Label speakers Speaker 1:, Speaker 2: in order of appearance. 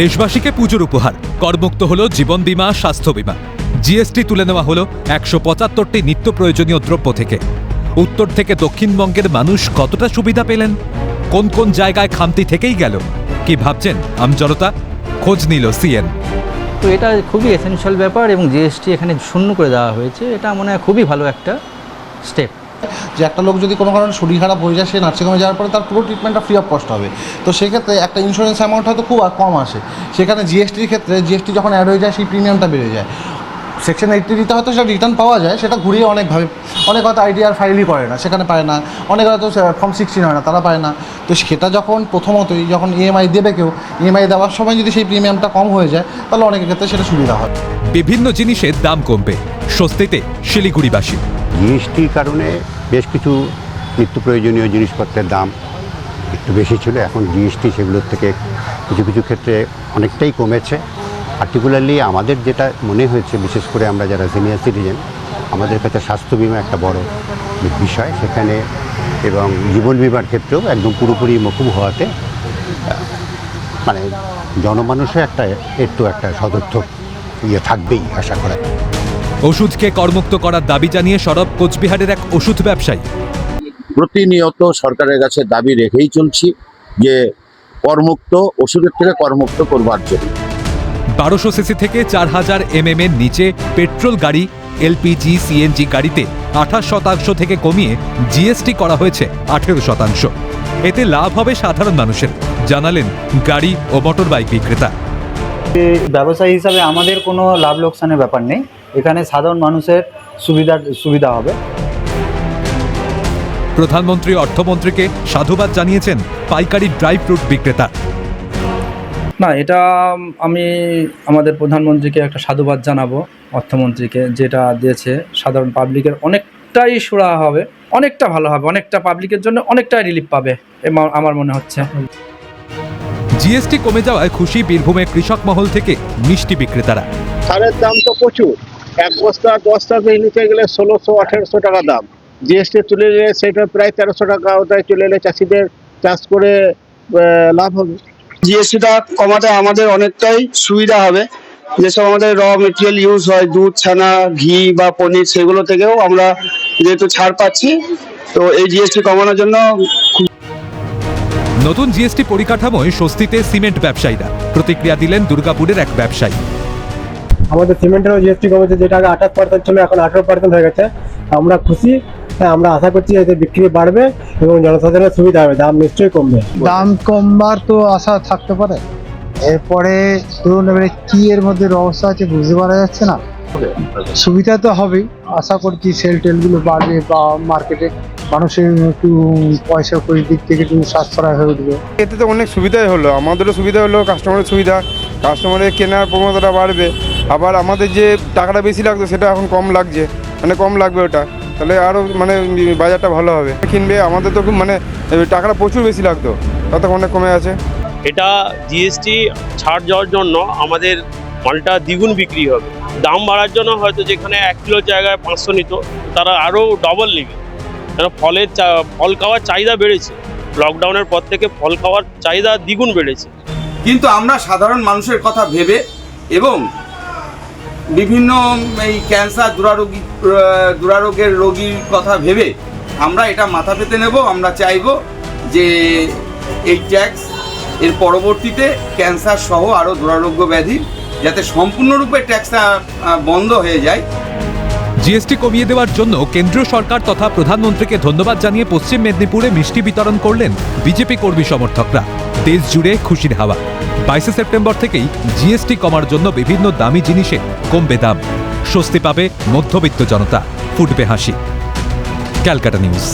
Speaker 1: দেশবাসীকে পুজোর উপহার। করমুক্ত হলো জীবন বীমা, স্বাস্থ্য বীমা। জিএসটি তুলে নেওয়া হলো একশো পঁচাত্তরটি নিত্য প্রয়োজনীয় দ্রব্য থেকে। উত্তর থেকে দক্ষিণবঙ্গের মানুষ কতটা সুবিধা পেলেন? কোন কোন জায়গায় খামতি থেকেই গেল? কি ভাবছেন আমজনতা? খোঁজ নিল সিএন
Speaker 2: তো এটা খুবই এসেনশিয়াল ব্যাপার এবং জিএসটি এখানে শূন্য করে দেওয়া হয়েছে। এটা মনে হয় খুবই ভালো একটা স্টেপ
Speaker 3: যে একটা লোক যদি কোনো কারণে শরীর খারাপ হয়ে যায়, সে নার্সিংহোমে যাওয়ার পরে তার পুরো ট্রিটমেন্টটা ফ্রি অফ কস্ট হবে। তো সেক্ষেত্রে একটা ইন্স্যুরেন্স অ্যামাউন্ট হয়তো খুব কম আসে। সেখানে জিএসটির ক্ষেত্রে জিএসটি যখন অ্যাড হয়ে যায়, সেই প্রিমিয়ামটা বেড়ে যায়। সেকশন দিতে হয়তো সেটা রিটার্ন পাওয়া যায়, সেটা ঘুরিয়ে অনেকভাবে, অনেক হয়তো আইডিআর ফাইলই করে না, সেখানে পায় না। অনেক হয়তো ফর্ম সিক্সটিন হয় না, তারা পায় না। তো সেটা যখন প্রথমতই, যখন ইএমআই দেবে কেউ ইএমআই দেওয়ার সময় যদি সেই প্রিমিয়ামটা কম হয়ে যায়, তাহলে অনেকের ক্ষেত্রে সেটা সুবিধা হয়।
Speaker 1: বিভিন্ন জিনিসের দাম কমবে। স্বস্তিতে শিলিগুড়িবাসী।
Speaker 4: জিএসটির কারণে বেশ কিছু নিত্য প্রয়োজনীয় জিনিসপত্রের দাম একটু বেশি ছিল। এখন জিএসটি সেগুলোর থেকে কিছু কিছু ক্ষেত্রে অনেকটাই কমেছে। পার্টিকুলারলি আমাদের যেটা মনে হয়েছে, বিশেষ করে আমরা যারা সিনিয়র সিটিজেন আমাদের কাছে স্বাস্থ্য বিমা একটা বড় বিষয়। সেখানে এবং জীবন বিমার ক্ষেত্রেও একদম পুরোপুরি মকুব হওয়াতে মানে জনমানুষে একটা, একটু একটা সদর্থক ইয়ে থাকবেই, আশা করা।
Speaker 1: ওষুধকে করমুক্ত করার দাবি জানিয়ে সরব কোচবিহারের এক ওষুধ ব্যবসায়ী।
Speaker 5: প্রতিনিয়ত সরকারের কাছে দাবি রেখেই চলছি যে করমুক্ত ওষুধের থেকে করমুক্ত করবার জন্য।
Speaker 1: বারোশো সিসি থেকে চার হাজার এমএম এর নিচে পেট্রোল গাড়ি এলপিজি সিএনজি গাড়িতে আঠাশ শতাংশ থেকে কমিয়ে জিএসটি করা হয়েছে আঠেরো শতাংশ। এতে লাভ হবে সাধারণ মানুষের জানালেন গাড়ি ও মোটরবাইক বিক্রেতা।
Speaker 6: ব্যবসায়ী হিসাবে আমাদের কোনো লাভ লোকসানের ব্যাপার নেই। এখানে সাধারণ মানুষের সুবিধা সুবিধা হবে।
Speaker 1: প্রধানমন্ত্রী অর্থমন্ত্রীকে সাধুবাদ জানিয়েছেন পাইকারি ড্রাই ফ্রুট বিক্রেতা।
Speaker 7: না এটা আমি আমাদের প্রধানমন্ত্রীকে একটা সাধুবাদ জানাব অর্থমন্ত্রীকে যেটা দিয়েছে সাধারণ পাবলিকের অনেকটাই সুরা হবে অনেকটা ভালো হবে অনেকটা পাবলিকের জন্য অনেকটাই রিলিফ পাবে আমার মনে হচ্ছে।
Speaker 1: জিএসটি কমে যাওয়ায় খুশি বীরভূমে কৃষক মহল থেকে মিষ্টি বিক্রেতারা।
Speaker 8: সারের দাম তো প্রচুর। এক বস্তা দশটা বীজ নিতে গেলে ষোলোশো আঠেরোশো টাকা দাম। জিএসটি তুলে নিলে সেটা প্রায় তেরোশো টাকা ওটাই চলে এলে চাষিদের চাষ করে লাভ হবে।
Speaker 9: জিএসটিটা কমাতে আমাদের অনেকটাই সুবিধা হবে। যেসব আমাদের র মেটেরিয়াল ইউজ হয় দুধ ছানা ঘি বা পনির সেগুলো থেকেও আমরা যেহেতু ছাড় পাচ্ছি তো এই জিএসটি কমানোর জন্য
Speaker 1: নতুন জিএসটি পরিকাঠামোয় স্বস্তিতে সিমেন্ট ব্যবসায়ীরা। প্রতিক্রিয়া দিলেন দুর্গাপুরের এক ব্যবসায়ী।
Speaker 10: আমাদের সিমেন্টেরও জিএসটি কমেছে যেটা আগে আঠাশ পার্সেন্ট ছিল এখন আঠারো পার্সেন্ট হয়ে গেছে। আমরা খুশি হ্যাঁ আমরা আশা করছি এতে বিক্রি বাড়বে এবং জনসাধারণের সুবিধা হবে দাম নিশ্চয়ই কমবে।
Speaker 6: দাম কমবার তো আশা থাকতে পারে। এরপরে ধরুন এবারে কি এর মধ্যে রহস্য আছে বুঝতে পারা যাচ্ছে না। সুবিধা তো হবেই আশা করছি সেল টেলগুলো বাড়বে বা মার্কেটে মানুষের একটু পয়সা কড়ির দিক থেকে একটু সাশ্রয় হয়ে উঠবে।
Speaker 11: এতে তো অনেক সুবিধাই হলো আমাদেরও সুবিধা হলো কাস্টমারের সুবিধা। কাস্টমারের কেনার প্রবণতাটা বাড়বে। আবার আমাদের যে টাকাটা বেশি লাগতো সেটা এখন কম লাগছে। মানে কম লাগবে ওটা। তাহলে আরও মানে বাজারটা ভালো হবে। কিনবে আমাদের তো খুব মানে টাকাটা প্রচুর বেশি লাগতো। তা তো অনেক কমে আছে।
Speaker 8: এটা জিএসটি ছাড় যাওয়ার জন্য আমাদের মালটা দ্বিগুণ বিক্রি হবে। দাম বাড়ার জন্য হয়তো যেখানে এক কিলো জায়গায় পাঁচশো নিত তারা আরও ডবল নেবে। কেন ফলের ফল খাওয়ার চাহিদা বেড়েছে। লকডাউনের পর থেকে ফল খাওয়ার চাহিদা দ্বিগুণ বেড়েছে।
Speaker 11: কিন্তু আমরা সাধারণ মানুষের কথা ভেবে এবং বিভিন্ন এই ক্যান্সার, দুরারোগী দুরারোগের রোগীর কথা ভেবে আমরা এটা মাথা পেতে নেব। আমরা চাইব যে এই ট্যাক্স এর পরবর্তীতে ক্যান্সার সহ আরও দুরারোগ্য ব্যাধি যাতে সম্পূর্ণরূপে ট্যাক্সটা বন্ধ হয়ে যায়।
Speaker 1: জিএসটি কমিয়ে দেওয়ার জন্য কেন্দ্রীয় সরকার তথা প্রধানমন্ত্রীকে ধন্যবাদ জানিয়ে পশ্চিম মেদিনীপুরে মিষ্টি বিতরণ করলেন বিজেপি কর্মী সমর্থকরা। দেশ জুড়ে খুশির হাওয়া। বাইশে সেপ্টেম্বর থেকেই জিএসটি কমার জন্য বিভিন্ন দামি জিনিসে কমবে দাম। স্বস্তি পাবে মধ্যবিত্ত জনতা। ফুটবে হাসি। ক্যালকাটা নিউজ।